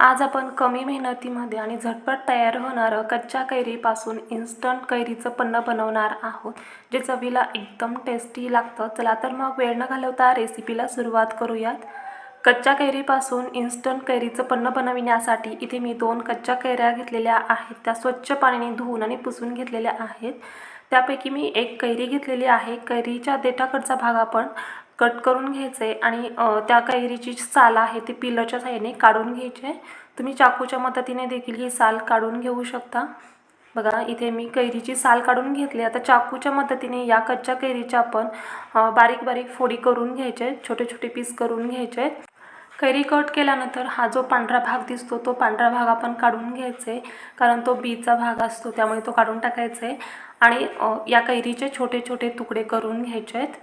आज आपण कमी मेहनतीमध्ये आणि झटपट तयार होणारं कच्च्या कैरीपासून इन्स्टंट कैरीचं पन्न बनवणार आहोत जे चवीला एकदम टेस्टी लागतं. चला तर मग वेळ न घालवता रेसिपीला सुरुवात करूयात. कच्च्या कैरीपासून इन्स्टंट कैरीचं पन्न बनविण्यासाठी इथे मी दोन कच्च्या कैऱ्या घेतलेल्या आहेत. त्या स्वच्छ पाण्याने धुवून आणि पुसून घेतलेल्या आहेत. त्यापैकी मी एक कैरी घेतलेली आहे. कैरीच्या देठाकडचा भाग आपण कट करून घ्यायचे आणि त्या कैरीची जी साल आहे ती पिलरच्या साहाय्याने काढून घ्यायचे. तुम्ही चाकूच्या मदतीने देखील ही साल काढून घेऊ शकता. बघा इथे मी कैरीची साल काढून घेतली. आता चाकूच्या मदतीने या कच्च्या कैरीच्या आपण बारीक बारीक फोडी करून घ्यायचे छोटे छोटे पीस करून घ्यायचे. कैरी कट केल्यानंतर हा जो पांढरा भाग दिसतो तो पांढरा भाग आपण काढून घ्यायचा. आहे कारण तो बीचा भाग असतो त्यामुळे तो काढून टाकायचा. आहे आणि या कैरीचे छोटे छोटे तुकडे करून घ्यायचे आहेत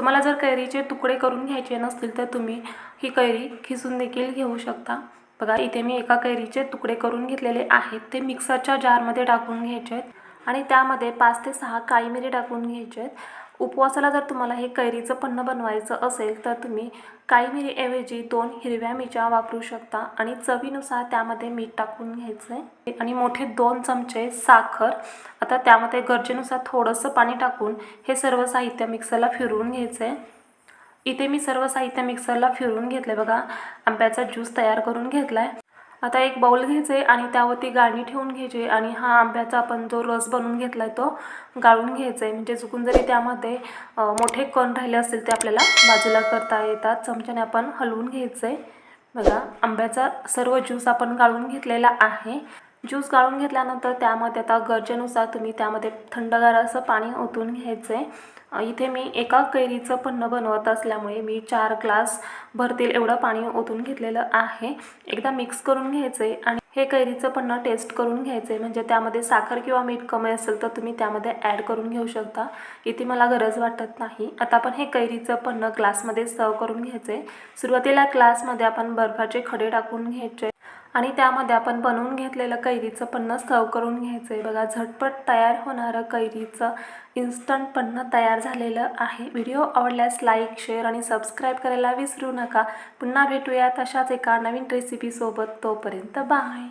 तुम्हाला जर कैरीचे तुकडे करून घ्यायचे नसतील तर तुम्ही ही कैरी खिसून देखील घेऊ शकता. बघा इथे मी एका कैरीचे तुकडे करून घेतलेले आहेत. ते मिक्सरच्या जारमध्ये टाकून घ्यायचे आहेत आणि त्यामध्ये पाच ते सहा काळी मिरी टाकून घ्यायचे आहेत. उपवासाला जर तुम्हाला हे कैरीचं पन्नं बनवायचं असेल तर तुम्ही काळी मिरीऐवजी दोन हिरव्या मिरच्या वापरू शकता आणि चवीनुसार त्यामध्ये मीठ टाकून घ्यायचं आहे आणि मोठे दोन चमचे साखर. आता त्यामध्ये गरजेनुसार थोडंसं पाणी टाकून हे सर्व साहित्य मिक्सरला फिरवून घ्यायचं आहे इथे मी सर्व साहित्य मिक्सरला फिरवून घेतलं आहे बघा. आंब्याचा ज्यूस तयार करून घेतला आहे आता एक बाउल घ्यायचे आणि त्यावरती गाळणी ठेवून घ्यायची आणि हा आंब्याचा आपण जो रस बनवून घेतला आहे तो गाळून घ्यायचा आहे. म्हणजे चुकून जरी त्यामध्ये मोठे कण राहिले असतील ते आपल्याला बाजूला करता येतात. चमच्याने आपण हलवून घ्यायचं आहे बघा आंब्याचा सर्व ज्यूस आपण गाळून घेतलेला आहे. ज्यूस गाळून घेतल्यानंतर त्यामध्ये आता गरजेनुसार तुम्ही त्यामध्ये थंडगार असं पाणी ओतून घ्यायचं आहे इथे मी एका कैरीचं पन्न बनवत असल्यामुळे मी चार ग्लास भरतील एवढं पाणी ओतून घेतलेलं आहे. एकदा मिक्स करून घ्यायचं आहे आणि हे कैरीचं पन्न टेस्ट करून घ्यायचं आहे म्हणजे त्यामध्ये साखर किंवा मीठ कमी असेल तर तुम्ही त्यामध्ये ॲड करून घेऊ शकता. इथे मला गरज वाटत नाही. आता आपण हे कैरीचं पन्न ग्लासमध्ये सर्व करून घ्यायचं आहे सुरुवातीला ग्लासमध्ये आपण बर्फाचे खडे टाकून घ्यायचे. आणि त्यामध्ये आपण बनवून घेतलेलं कैरीचं पन्नं सर्व करून घ्यायचं आहे बघा झटपट तयार होणारं कैरीचं इन्स्टंट पन्नं तयार झालेलं आहे. व्हिडिओ आवडल्यास लाईक शेअर आणि सबस्क्राईब करायला विसरू नका. पुन्हा भेटूयात अशाच एका नवीन रेसिपीसोबत तोपर्यंत बाय